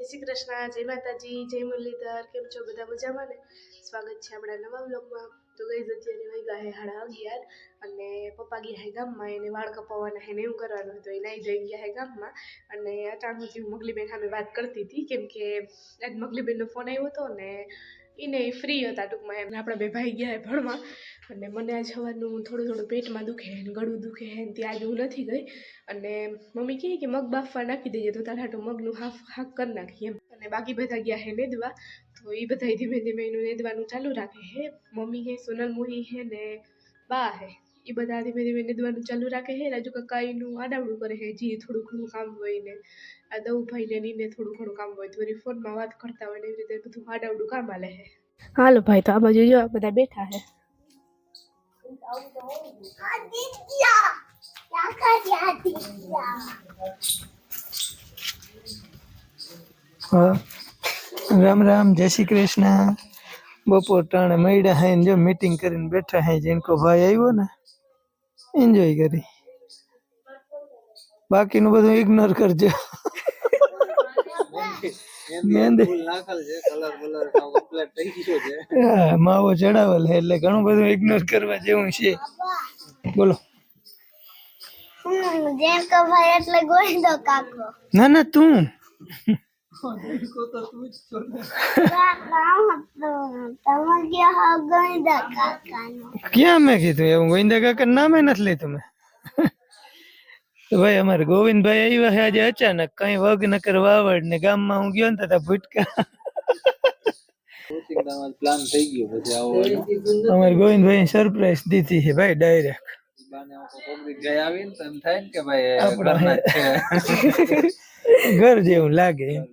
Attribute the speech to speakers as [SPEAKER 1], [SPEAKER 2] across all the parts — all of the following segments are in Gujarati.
[SPEAKER 1] જય શ્રી કૃષ્ણ, જય માતાજી, જય મુરલીધર, કેમ છો બધા મજામાં ને? સ્વાગત છે આપણા નવા બ્લોગમાં તો ગઈ અત્યારે વાગ્યા હે હાડા અગિયાર અને પપ્પા ગયા હે ગામમાં, એને વાળ કપાવવાના હે ને એવું કરવાનું હતું. એ નાઈ જઈ ગયા હે ગામમાં અને અચાનક હું મગલીબેન સામે વાત કરતી હતી, કેમ કે આજ મગલીબેનનો ફોન આવ્યો હતો ને એને ફ્રી હતા ટૂંકમાં એમ. આપણા બે ભાઈ ગયા ભણવા. અને મને આજ સવારનું થોડું થોડું પેટમાં દુખે ને ગળું દુખે ને ત્યાં હું નથી ગઈ. અને મમ્મી કહે કે મગ બાફવા નાખી દેજે, તો તારા હાટું મગનું હાફ હાક કરી નાખીએ એમ. અને બાકી બધા ગયા હે નેદવા. તો એ બધા ધીમે ધીમે એનું નેદવાનું ચાલુ રાખે હે. મમ્મી હે, સોનલ મોહી હે ને બા હે. એ બધા ધીમે ધીમે નેદવાનું ચાલુ રાખે હે. રાજુ કાકા એનું આડાવડું કરે હે, જે થોડું ઘણું કામ હોય ને. આ દઉભાઈ ને નીને થોડું ઘણું કામ હોય તો વળી ફોનમાં વાત કરતા હોય ને એવી રીતે બધું આડાવડું કામ આલે હે હાલો ભાઈ તો આ બાજુ જો બધા બેઠા હે
[SPEAKER 2] હા રામ રામ જય શ્રી કૃષ્ણ બપોર ટાણે મળ્યા હે ને જો મીટિંગ કરીને બેઠા હે જેનકો ભાઈ આવ્યો ને એન્જોય કરી બાકીનું બધું ઇગ્નોર કરજો મહેંદી માવો ચડાવેલ એટલે ઘણું બધું ઇગ્નોર કરવા જેવું છે. બોલો. ના ના તું.
[SPEAKER 3] તમે
[SPEAKER 2] ક્યાં મેં કીધું એવું? ગોવિંદા કાકા નામે નથી લીધું મેં. તો ભાઈ અમારે ગોવિંદભાઈ આવ્યા છે આજે અચાનક કઈ વગ નકર વાવડ ને ગામમાં હું ગયો ને તો ભૂટકા
[SPEAKER 4] પ્લાન થઈ ગયો પછી આવો
[SPEAKER 2] અમારે ગોવિંદભાઈ સરપ્રાઈઝ દીધી છે ભાઈ ડાયરેક્ટ ઘર જેવું લાગે એમ.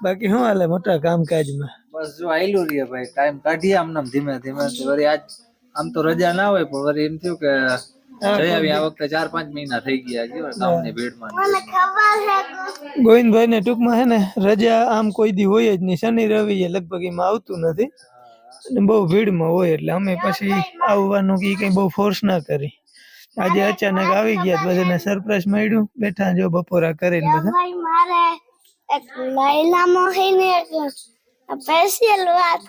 [SPEAKER 2] બાકી શું હાલે મોટા કામકાજમાં?
[SPEAKER 4] બસ જો આયલું રહીએ ભાઈ ટાઈમ કાઢીએ આમ નામ ધીમે ધીમે. વળી આજ આમ તો રજા ના હોય પણ વળી એમ થયું કે
[SPEAKER 2] ગોવિંદભાઈ ને ટૂંકમાં હે ને રજા આમ કોઈ દી હોય જ નહીં. શનિ રવિ એ લગભગ એમાં આવતું નથી. અને બહુ ભીડમાં હોય એટલે અમે પછી આવવાનું કે કઈ બહુ ફોર્સ ના કરી. આજે અચાનક આવી ગયા તો બધાને સરપ્રાઈઝ મળ્યું. બેઠા જો બપોરા કરીને બધા.
[SPEAKER 3] મારે એક લાઈલા મોહિની એક સ્પેશિયલ વાત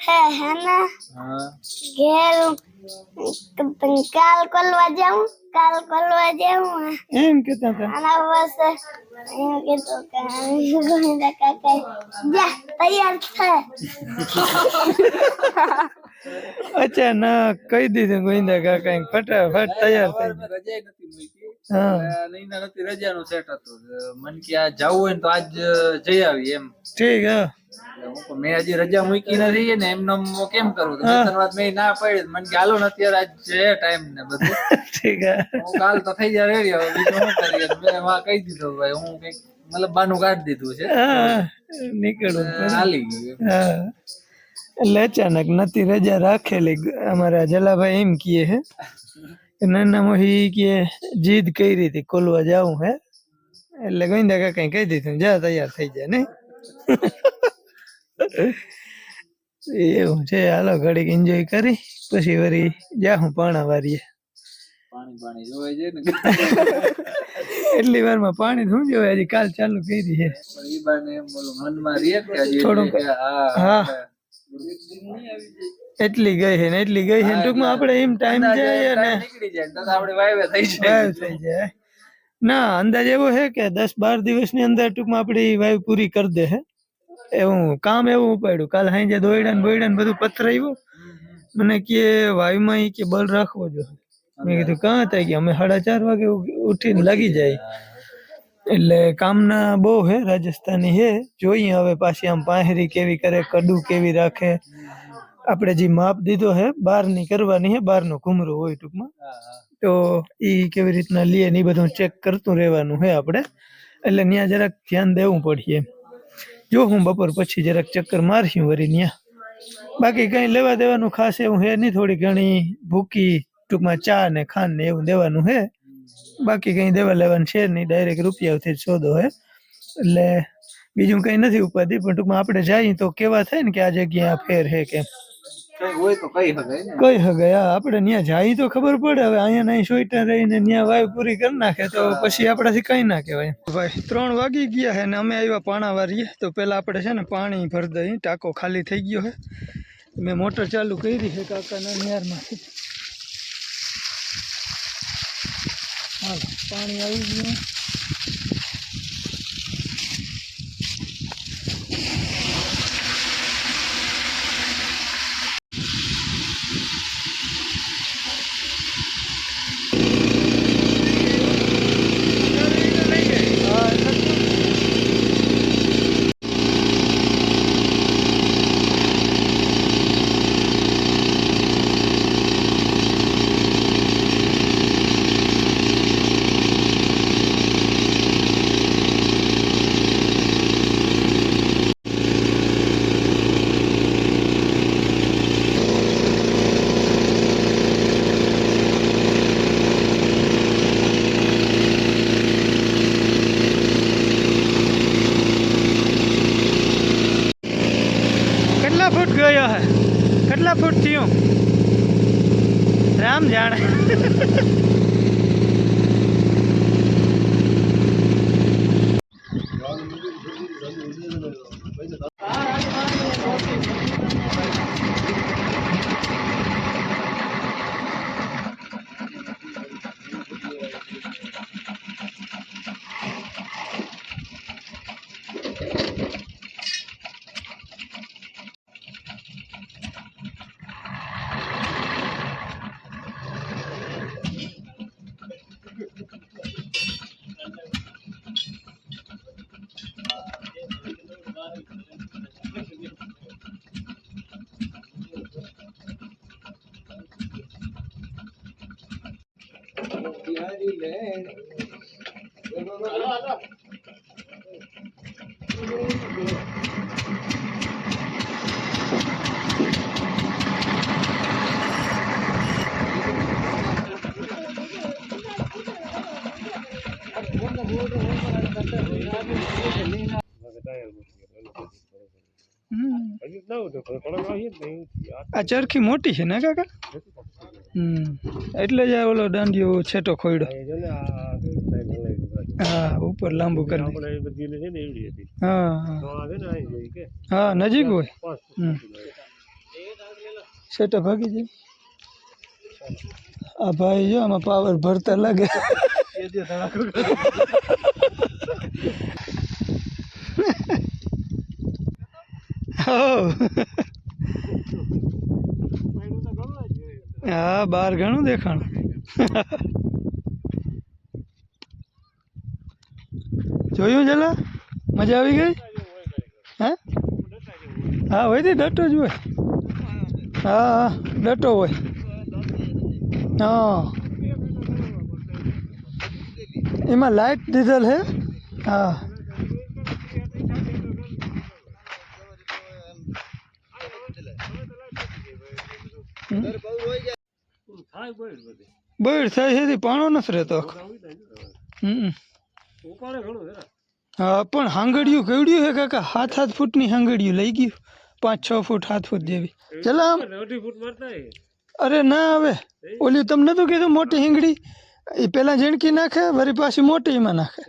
[SPEAKER 3] ખબર હે હે ને
[SPEAKER 4] હા
[SPEAKER 3] ઘેર કાલ કોલવા જાઉં કાલ કોલવા જાઉં
[SPEAKER 2] એમ કેતા હતા
[SPEAKER 3] આના બસ એમ કીધું કે ગોવિંદા કાકા જા તૈયાર થા
[SPEAKER 2] અચાનક કહી દીધું ગોવિંદા કાકા ફટાફટ તૈયાર થઈ ગયા.
[SPEAKER 4] રજા નથી મૂકી
[SPEAKER 2] હા
[SPEAKER 4] નહીના નથી રજાનું સેટ હતું મન કે આ જવું હોય ને તો આજ જઈ આવી એમ
[SPEAKER 2] ઠીક હા
[SPEAKER 4] એટલે હું કહું, મેં હજી રજા મૂકી નથી ને એમનો એમ કેમ કરું? તો બે ત્રણ વાર મેં ના પાડી મને કે હાલો ને અત્યારે આજ છે ટાઈમ ને બધું.
[SPEAKER 2] ઠીક હા.
[SPEAKER 4] કાલ તો થઈ જાય રેડી હવે બીજું શું કરીએ? મેં એમાં કહી દીધું ભાઈ હું કંઈક મતલબ બાનું કાઢી દીધું છે.
[SPEAKER 2] નીકળું.
[SPEAKER 4] ચાલી ગયું
[SPEAKER 2] એટલે અચાનક નથી રજા રાખેલી. અમારા જલાભાઈ એમ કીએ હે નાના મોહી કે જીદ કરી હતી કોલવા જાવું હે. એટલે ગોવિંદા કાકા કહી દીધું જા તૈયાર થઈ જાય ને એવું છે. હાલો ઘડીક એન્જોય કરી પછી જાહું પાણા વારીએ.
[SPEAKER 4] પાણી પાણી જોવાય છે ને?
[SPEAKER 2] એટલી વારમાં પાણી શું જોવે હજી કાલ ચાલુ કરી છે. થોડુંક.
[SPEAKER 4] હા.
[SPEAKER 2] હા. એટલી ગઈ છે ને એટલી ગઈ છે ટૂંકમાં આપણે એમ ટાઈમ જાય ને
[SPEAKER 4] આપણે વાયવે થઈ જાય.
[SPEAKER 2] થઈ જાય. ના અંદાજ એવો છે કે દસ બાર દિવસની અંદર ટૂંકમાં આપણી વાયુ પૂરી કરી દે છે એવું કામ એવું ઉપાડ્યું. કાલ સાંજે દોયડા ને બોયડા ને બધું પથરાયું મને કે વાયુમાં કે બળ રાખવો જો. મેં કીધું કાં થાય કે? અમે સાડા ચાર વાગે ઉઠીને લાગી જાય. એટલે કામના બહુ હે રાજસ્થાની હે. જોઈએ હવે પાછી આમ પાંહરી કેવી કરે કડું કેવી રાખે. આપણે જે માપ દીધો હે બહારની કરવાની હે બહારનું ઘૂમરું હોય ટૂંકમાં. તો એ કેવી રીતના લઈએ ને એ બધું ચેક કરતું રહેવાનું હે આપણે. એટલે ત્યાં જરાક ધ્યાન દેવું પડશે. એમ જો હું બપોર પછી જરાક ચક્કર મારશું વરી ત્યાં બાકી કઈ લેવા દેવાનું ખાસ એવું હે નહીં, થોડી ઘણી ભૂકી, ટૂંકમાં ચા ને ખાંડ ને એવું દેવાનું હે. બાકી કઈ દેવા લેવાનું છે નહીં, ડાયરેક્ટ રૂપિયાથી જ સોદો હે. એટલે બીજું કઈ નથી ઉપાધિ, પણ ટૂંકમાં આપણે જઈએ તો કેવા થાય ને કે આ જગ્યા ફેર હે કેમ
[SPEAKER 4] કઈ હોય તો કઈ હગાય
[SPEAKER 2] આપણે ત્યાં જાય તો ખબર પડે હવે અહીંયા નહીં સોઈટા રહીને ત્યાં વાય પૂરી કરી નાખે તો પછી આપણાથી કઈ ના કહેવાય. ભાઈ ત્રણ વાગી ગયા છે ને અમે આવ્યા પાણા વારીએ તો પેલા આપણે છે ને પાણી ભરી દઈએ ટાંકો ખાલી થઈ ગયો છે. મેં મોટર ચાલુ કરી છે કાકાના નિયારમાંથી. હાલો પાણી આવી ગયું હા, એટલે કેટલા ફૂટ ગયો હે કેટલા ફૂટ થયું. રામ જાણે. આ ચરખી મોટી છે ને કાકા? એટલે જ આ ઓલો દાંડિયો છેટો ખોયડો. હા ઉપર લાંબુ કરી હા. હા. નજીક હોય. છેટો ભાગી જાય. આ ભાઈ જો આમાં પાવર ભરતા લાગે. હો. હા બાર ઘણું દેખાણું જોયું જલા મજા આવી ગઈ હે હા હોય તે ડટો જ હોય હા હા ડટો હોય હા એમાં લાઈટ દીધેલ હે હા બળ થાય છે તે પાણો નથી રહેતો. આખો. હમ. હા પણ હાંગડિયું કેવડ્યું હે કાકા? હાથ હાથ ફૂટની હાંગડિયું લઈ ગયું. પાંચ છ ફૂટ હાથ ફૂટ જેવી. ચલા આમ. અરે ના હવે ઓલી તમને નતું કીધું મોટી હિંગડી. એ પેલા ઝીણકી નાખે વળી પાછી મોટી એમાં નાખે.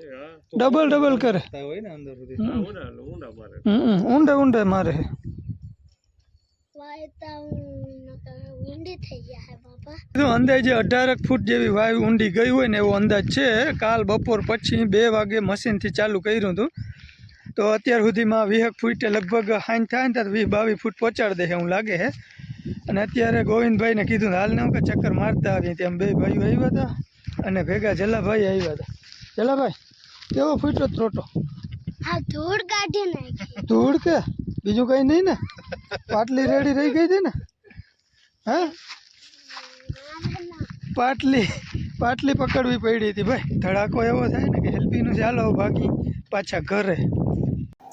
[SPEAKER 2] ડબલ ડબલ કરે.
[SPEAKER 4] હોય ને અંદર સુધી.
[SPEAKER 2] હમ. હમ, ઊંડા ઊંડા મારે. હે
[SPEAKER 3] વાય તો નકર ઊંડી થઈ ગયા હે બાપા
[SPEAKER 2] કીધું અંદાજે અઢારક ફૂટ જેવી વાયુ ઊંડી ગઈ હોય ને એવો અંદાજ છે. કાલ બપોર પછી બે વાગે મશીનથી ચાલુ કર્યું હતું. તો અત્યાર સુધીમાં વીહક ફૂટે લગભગ હાઈન થાય ને વીસ બાવીસ ફૂટ પહોંચાડી દે એવું લાગે છે. અને અત્યારે ગોવિંદભાઈને કીધું હાલને હું કે ચક્કર મારતા આવીએ તેમ બે ભાઈઓ આવ્યા હતા અને ભેગા જલાભાઈ આવ્યા હતા. જલાભાઈ કેવો ફૂટ્યો ત્રોટો?
[SPEAKER 3] ધૂળ કાઢી નાખી.
[SPEAKER 2] ધૂળ કે? બીજું કંઈ નહીં ને? પાટલી રેડી રહી ગઈ હતી ને? હા? પાટલી પાટલી પકડવી પડી હતી ભાઈ. ધડાકો એવો થાય ને કે હેલ્પીનું ચાલો બાકી પાછા ઘરે.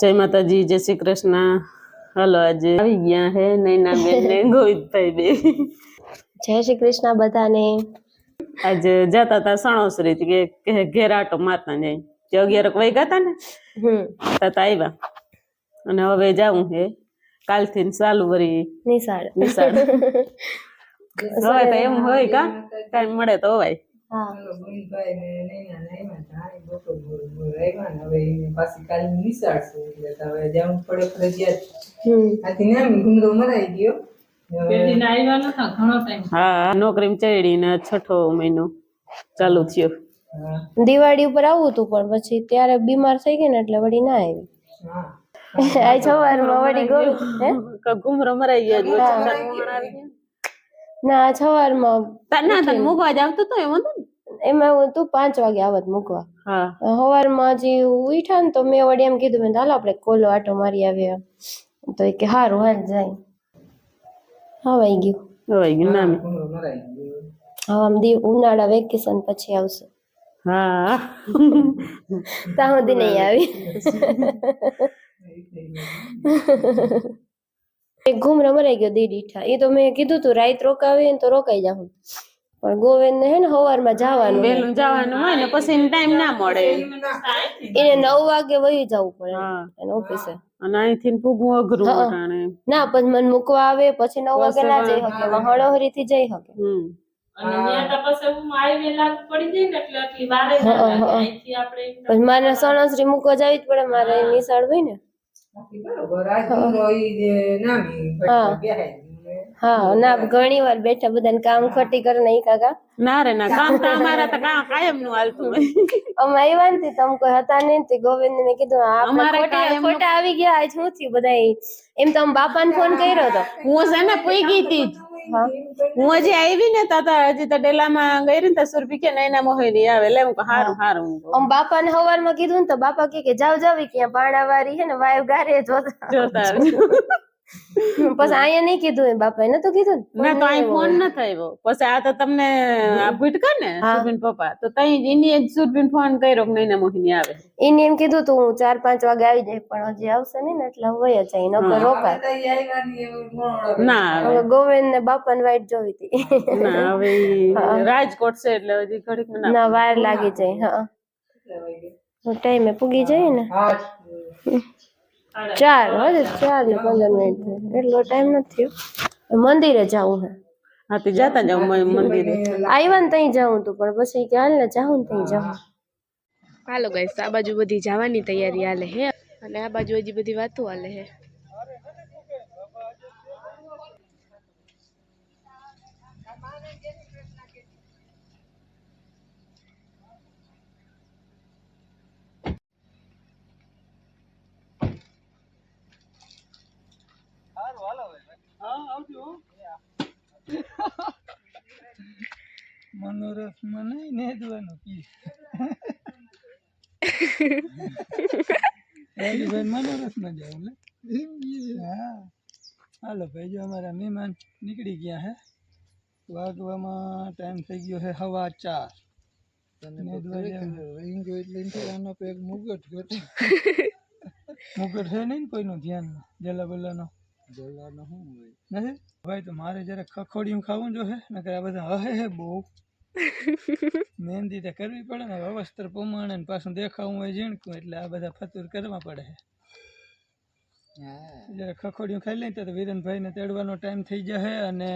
[SPEAKER 5] જય માતાજી જય શ્રી કૃષ્ણ. હાલો આજે આવી ગયા હે નૈના બેન ને ગોવિંદભાઈ બે
[SPEAKER 6] જય શ્રી કૃષ્ણ બધાને.
[SPEAKER 5] આજે જતા હતા સણોસરી કે ઘેરાટો ઘેર આટો મારતા જાય જે અગિયારક વાગ્યા હતા ને?
[SPEAKER 6] હમ.
[SPEAKER 5] તતા આવ્યા અને હવે જાવું હે. કાલથી ચાલુ વરી
[SPEAKER 6] નિશાળ.
[SPEAKER 5] નિશાળ. હવે તો એમ હોય કા? ટાઈમ મળે તો હોય.
[SPEAKER 6] હા.
[SPEAKER 7] પાછી કાલે નિશાળ છે એટલે હવે જવું પડે ફરજિયાત.
[SPEAKER 6] હમ.
[SPEAKER 7] આથી નામ ગુમરો મરાઈ ગયો.
[SPEAKER 5] હા નોકરી ચડી ને છઠ્ઠો મહિનો ચાલુ થયો.
[SPEAKER 6] દિવાળી ઉપર આવું હતું પણ પછી ત્યારે બીમાર થઈ ગઈ ને એટલે વળી ના આવી.
[SPEAKER 7] હા.
[SPEAKER 6] આ સવારમાં વળી ગયું.
[SPEAKER 5] ઘુમરો મરાઈ ગયો.
[SPEAKER 6] ના સવારમાં
[SPEAKER 5] ના તને મૂકવા જ આવતો તો એમ હતું
[SPEAKER 6] એમાં હું તું પાંચ વાગે આવત મૂકવા.
[SPEAKER 5] હા.
[SPEAKER 6] સવારમાં હજી ઉઠા ને તો મેં વળી એમ કીધું મેં હાલો આપણે કોલો આટો મારી આવ્યા તો કે હારું હાલ જાય. હવાઈ ગયું.
[SPEAKER 5] હવાઈ ગયું
[SPEAKER 7] ના
[SPEAKER 6] હવે આમ દી ઉનાળા વેકેશન પછી આવશે.
[SPEAKER 5] હા.
[SPEAKER 6] ત્યાં સુધી નહીં આવી. એક ઘૂમ મરાઈ ગયો દી દીઠા. એ તો મેં કીધું તું રાત રોકાવી તો રોકાઈ જાઉં. પણ ગોવિંદ ને હે ને સવારમાં જવાનું
[SPEAKER 5] વહેલું જવાનું હોય ને પછી ટાઈમ ના મળે.
[SPEAKER 6] એને નવ વાગે વહી જવું પડે. એને ઓફિસે.
[SPEAKER 5] અને અહીંથી પૂગવું અઘરું કારણે
[SPEAKER 6] ના પછી મને મૂકવા આવે પછી નવ વાગે ના જઈ શકે હળોહરી થી જઈ શકે મારે સણસરી મૂકવા જવી જ પડે મારે નિશાળ હોય ને.
[SPEAKER 7] બાકી બરોબર. આજ ગુમરો ઈ જે નામી
[SPEAKER 6] હા.
[SPEAKER 7] બેહાઈ ગયું ને.
[SPEAKER 6] હા ના ઘણી વાર બેઠા બધાને કામ ખોટી કરે ને કાકા?
[SPEAKER 5] ના રે ના કામ તો અમારા તો કા- કાયમનું હાલતું
[SPEAKER 6] અમે આવ્યા ને તે કોઈ હતા નહીં તે ગોવિંદ ને મેં કીધું
[SPEAKER 5] અમારા
[SPEAKER 6] ખોટા આવી ગયા આજ શું થયું બધા એમ તો બાપા ને ફોન કર્યો હતો
[SPEAKER 5] હું છે ને પૂઈ ગઈ.
[SPEAKER 6] હા.
[SPEAKER 5] હું હજી આવી ને તા તા હજી તો ડેલામાં ગઈ ને તો સુરભી કે નહીં ના મોહિની આવે. એટલે હું હારું હારું હું
[SPEAKER 6] બાપા ને હવારમાં કીધું ને તો બાપા કે કે જાવ જાવી ક્યાં પાણાવારી છે ને વાયુ ગારે જોતા.
[SPEAKER 5] જોતા.
[SPEAKER 6] પછી અહીંયા નહીં કીધું એ બાપાએ તો કીધું ને?
[SPEAKER 5] તો અહીં ફોન ન થયો. પછી આ તો તમને આ ભૂટકા ને
[SPEAKER 6] હા.
[SPEAKER 5] પપ્પા તો તઈ એની જ સુરભીન ફોન કર્યો કે નહીં મોહિની આવે.
[SPEAKER 6] એને એમ કીધું તું હું ચાર પાંચ વાગે આવી જાય પણ હજી આવશે નહીં ને એટલે વય જાય નકર રોકાય.
[SPEAKER 7] ને
[SPEAKER 6] ગોવિંદ ને બાપા ને વાઈટ જોવી હતી.
[SPEAKER 5] ના હવે રાજકોટ છે એટલે હજી ઘડીક ના
[SPEAKER 6] ના વાર લાગી જાય હા. ટાઈમે પૂગી જાય ને?
[SPEAKER 7] આઠ
[SPEAKER 6] ચાર હજુ ચાર ને પંદર મિનિટ. થાય. એટલો ટાઈમ નથી મંદિરે જવું હે.
[SPEAKER 5] હા તે જાતા જાવ મંદિરે.
[SPEAKER 6] આવ્યા ને ત્યાં જાઉં તું પણ પછી કે હાલ ને જાઉં ને ત્યાં જાઉં.
[SPEAKER 1] હાલો ગાઈસ આ બાજુ બધી જવાની તૈયારી હાલે હે. અને આ બાજુ હજી બધી વાતો હાલે હે.
[SPEAKER 2] મનોરથમાં નહીં નેદવાનું કી ભાઈ મનોરથમાં જાવ લે હા હાલો ભાઈ જો અમારા મહેમાન નીકળી ગયા હે વાગવામાં ટાઈમ થઈ ગયો છે હવા ચાર. મુગટ છે નહીં કોઈનું ધ્યાન જલા બલ્લાનો નથી? ભાઈ તો મારે જરા ખખોડિયું ખાવું જો હે નકર આ બધા હે હે બહુ. મહેંદી તો કરવી પડે ને અવસ્ત્ર પ્રમાણે ને પાછું દેખાવું હોય ઝીણકું એટલે આ બધા ફતુર કરવા પડે છે જરા ખખોડિયું ખાઈ લઈએ તો વિરનભાઈને તેડવાનો ટાઈમ થઈ જશે અને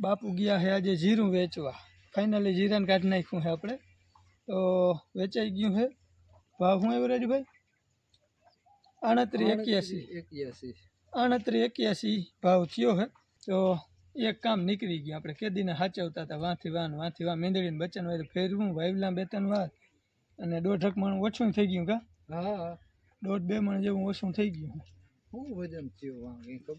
[SPEAKER 2] બાપુ ગયા હે આજે જીરું વેચવા. ફાઇનલી જીરાને કાઢી નાખ્યું છે આપણે. તો વેચાઈ ગયું છે ભાવ શું આવ્યો રાજુભાઈ? આણત્રી એક્યાસી.
[SPEAKER 4] એક્યાસી.
[SPEAKER 2] આણત્રી એક્યાસી ભાવ થયો હે તો એક કામ નીકળી ગયું. આપણે કેદીને સાચવતા હતા. વાંથી વાન વાંથી વાન. મેંદડીને બચન હોય તો ફેરવું વાઇવલા બે ત્રણ વાર અને દોઢ મણ ઓછું થઈ ગયું કા?
[SPEAKER 4] હા.
[SPEAKER 2] દોઢ બે મણ જેવું ઓછું થઈ ગયું.
[SPEAKER 4] શું વજન થયું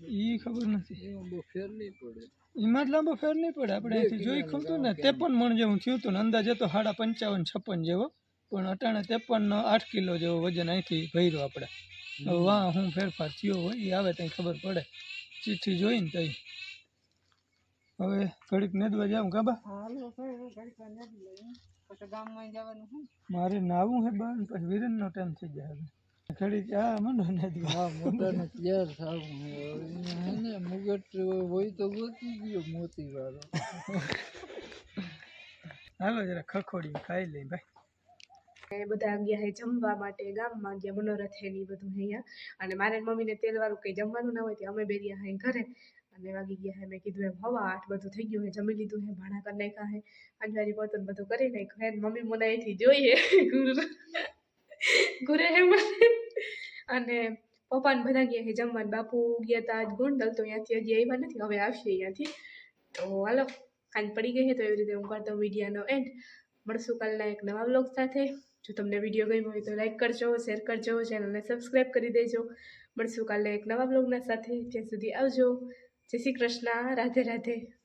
[SPEAKER 2] એ ખબર નથી.
[SPEAKER 4] લાંબો ફેર નહીં પડે.
[SPEAKER 2] એમાં જ લાંબો ફેર નહીં પડે. આપણે અહીંથી જોઈ ખમતું ને ત્રેપન મણ જેવું થયું હતું ને અંદાજે તો સાડા પંચાવન છપ્પન જેવો. પણ અટાણે ત્રેપન આઠ કિલો જેવો વજન અહીંથી ભર્યો આપણે. વાહ હું ફેરફાર થયો હોય એ આવે ત્યાં ખબર પડે. ચિઠ્ઠી જોઈને તઈ. હવે ઘડીક નેદવા જાઉં કાબા મારે નાવું હે બાર પછી વિરેનનો ટાઈમ થઈ જાય હવે. ઘડીક આ મંડો નેદવા. હા
[SPEAKER 4] મોટાને તૈયાર થવું હે ને મુગટ હોય તો ગોતી ગયો મોતી વાળો
[SPEAKER 2] હાલો જરા ખખોડી ખાઈ લઈ ભાઈ.
[SPEAKER 1] અને બધા ગયા હે જમવા માટે, ગામમાં ગયા, મનોરથ હે ને બધું હે અહીંયા અને મારે મમ્મીને તેલવાળું કંઈ જમવાનું ના હોય તે અમે બે રહ્યા હે ઘરે. અને વાગી ગયા હે મેં કીધું એમ, હવા આઠ બધું થઈ ગયું હે, જમી લીધું હે ભાણા કરી નાખ્યા હે. અંજવારી પોતન બધું કરી નાખ્યું હે મમ્મી મને અહીંથી જોઈએ ગુરુ. ગુરે હે મને. અને પપ્પાને બધા ગયા હે જમવાનું બાપુ ગયા હતા આજ ગોંડલ, તો અહીંયાથી હજી આવ્યા નથી, હવે આવશે અહીંયાથી તો હાલો ખાંડ પડી ગઈ છે તો એવી રીતે હું કરતો મીડિયાનો એન્ડ મળશું કાલના એક નવા બ્લોગ સાથે. જો તમને વીડિયો ગમ્યો હોય તો લાઈક કરજો શેર કરજો ચેનલને સબસ્ક્રાઈબ કરી દેજો. મળશું કાલે એક નવા બ્લોગના સાથે. ત્યાં સુધી આવજો. જય શ્રી કૃષ્ણ. રાધે રાધે.